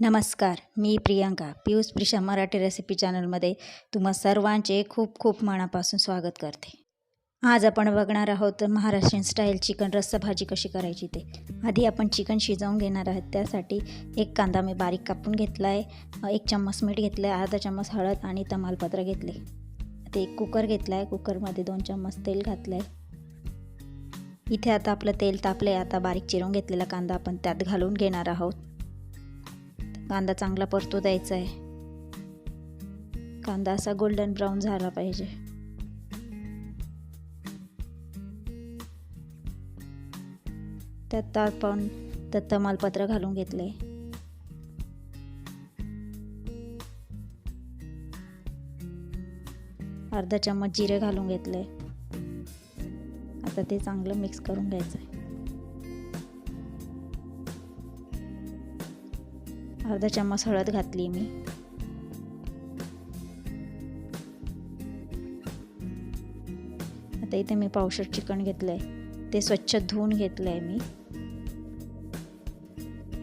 नमस्कार मी प्रियांका पियुष प्रिशा मराठी रेसिपी चॅनलमध्ये तुम्हा सर्वांचे खूप खूप मनापासून स्वागत करते. आज आपण बघणार आहोत महाराष्ट्रीयन स्टाईल चिकन रस्सा भाजी कशी करायची ते. आधी आपण चिकन शिजवून घेणार आहोत त्यासाठी एक कांदा मी बारीक कापून घेतला आहे एक चम्मच मीठ घेतलं आहे अर्धा चम्मच हळद आणि तमालपत्र घेतले ते एक कुकर घेतला आहे कुकरमध्ये दोन चम्मच तेल घातलं आहे इथे आता आपलं तेल तापलं आहे आता बारीक चिरून घेतलेला कांदा आपण त्यात घालून घेणार आहोत. कांदा चांगला परतू द्यायचा आहे. कांदा असा गोल्डन ब्राऊन झाला पाहिजे. त्यात आपण त्यात तमालपत्र घालून घेतले. अर्धा चम्मच जिरे घालून घेतले. आता ते चांगलं मिक्स करून घ्यायचं आहे अर्धा चम्मच हळद घातली मी. आता इथे मी पावशर चिकन घेतलंय. ते स्वच्छ धुवून घेतलंय मी.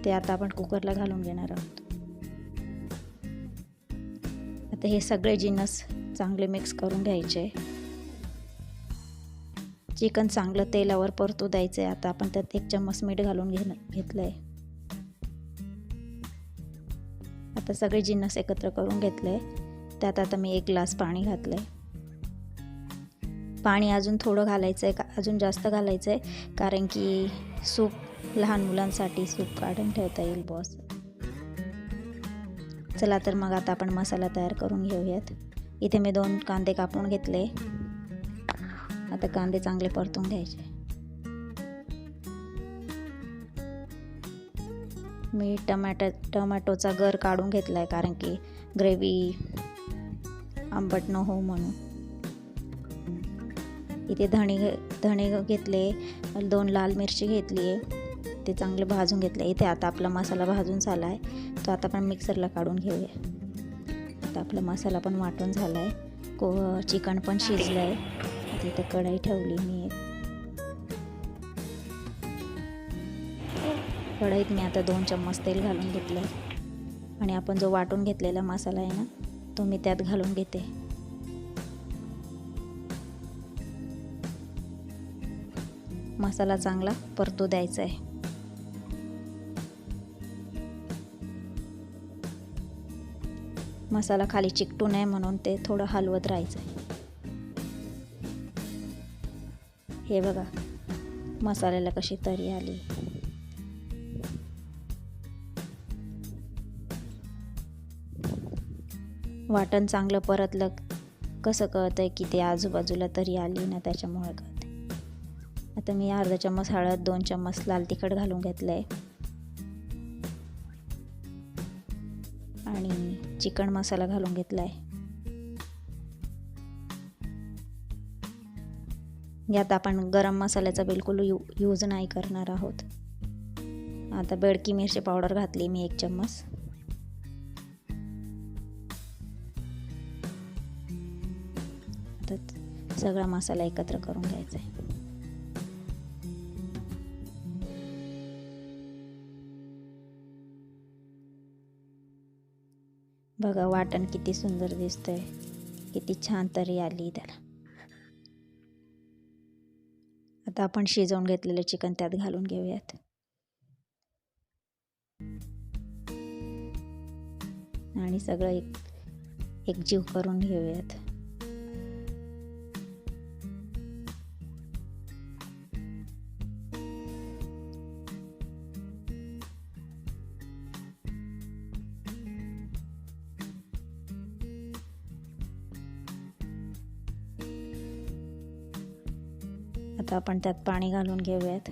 ते आता आपण कुकरला घालून घेणार आहोत. आता हे सगळे जिनस चांगले मिक्स करून घ्यायचे. चिकन चांगलं तेलावर परतू द्यायचं आहे आता आपण त्यात एक चम्मच मीठ घालून घे घेतलं आहे आता सगळे जिन्नस एकत्र करून घेतले त्यात आता मी एक ग्लास पाणी घातलं आहे पाणी अजून थोडं घालायचं आहे का अजून जास्त घालायचं आहे कारण की सूप लहान मुलांसाठी सूप काढून ठेवता येईल बॉस चला तर मग आता आपण मसाला तयार करून घेऊयात. इथे मी दोन कांदे कापून घेतले. आता कांदे चांगले परतून घ्यायचे. मी टमॅटो टमॅटोचा गर काढून घेतला आहे कारण की ग्रेव्ही आंबट न हो म्हणून. इथे धणे धणे घेतले दोन लाल मिरची घेतली आहे. ते चांगले भाजून घेतले. इथे आता आपला मसाला भाजून झाला आहे तो आता आपण मिक्सरला काढून घेऊया. आता आपला मसाला पण वाटून झाला आहे को चिकन पण शिजलं आहे तिथे कढाई ठेवली मी एक. कढईत मी आता दोन चम्मच तेल घालून घेतलं आणि आपण जो वाटून घेतलेला मसाला आहे ना तो मी त्यात घालून घेते. मसाला चांगला परतू द्यायचा आहे मसाला खाली चिकटू नये म्हणून ते थोडं हलवत राहायचं आहे हे बघा मसाल्याला कशी तरी आली. वाटण चांगलं परतलं कसं कळतं आहे की ते आजूबाजूला तरी आली ना त्याच्यामुळे कळते आता मी अर्धा चम्मच हळद दोन चम्मच लाल तिखट घालून घेतलं आहे आणि चिकन मसाला घालून घेतला आहे यात आपण गरम मसाल्याचा बिलकुल यू यूज नाही करणार आहोत. आता बेडकी मिरची पावडर घातली मी एक चम्मच. आता सगळा मसाला एकत्र करून घ्यायचा आहे. बघा वाटण किती सुंदर दिसतंय. किती छान तरी आली त्याला. आता आपण शिजवून घेतलेलं चिकन त्यात घालून घेऊयात. आणि सगळं एक एकजीव करून घेऊयात. आता आपण त्यात पाणी घालून घेऊयात.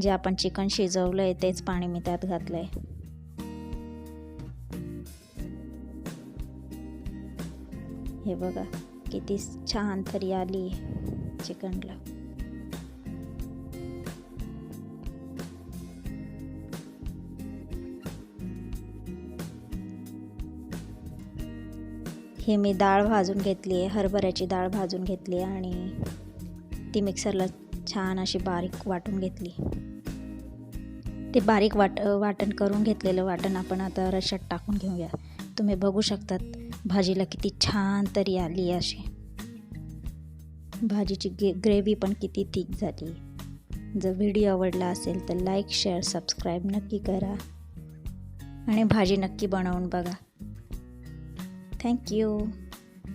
जे आपण चिकन शिजवलं आहे तेच पाणी मी त्यात घातलं आहे हे बघा किती छान तरी आली चिकनला. हे मी डाळ भाजून घेतली आहे हरभऱ्याची डाळ भाजून घेतली आहे आणि ती मिक्सरला छान अशी बारीक वाटून घेतली. ते बारीक वाट वाटण करून घेतलेलं वाटण आपण आता रशात टाकून घेऊया. तुम्ही बघू शकतात भाजीला किती छान तरी आली अशी. भाजीची गे ग्रेव्ही पण किती थिक झाली. जर व्हिडिओ आवडला असेल तर लाईक शेअर सबस्क्राईब नक्की करा. आणि भाजी नक्की बनवून बघा. थँक्यू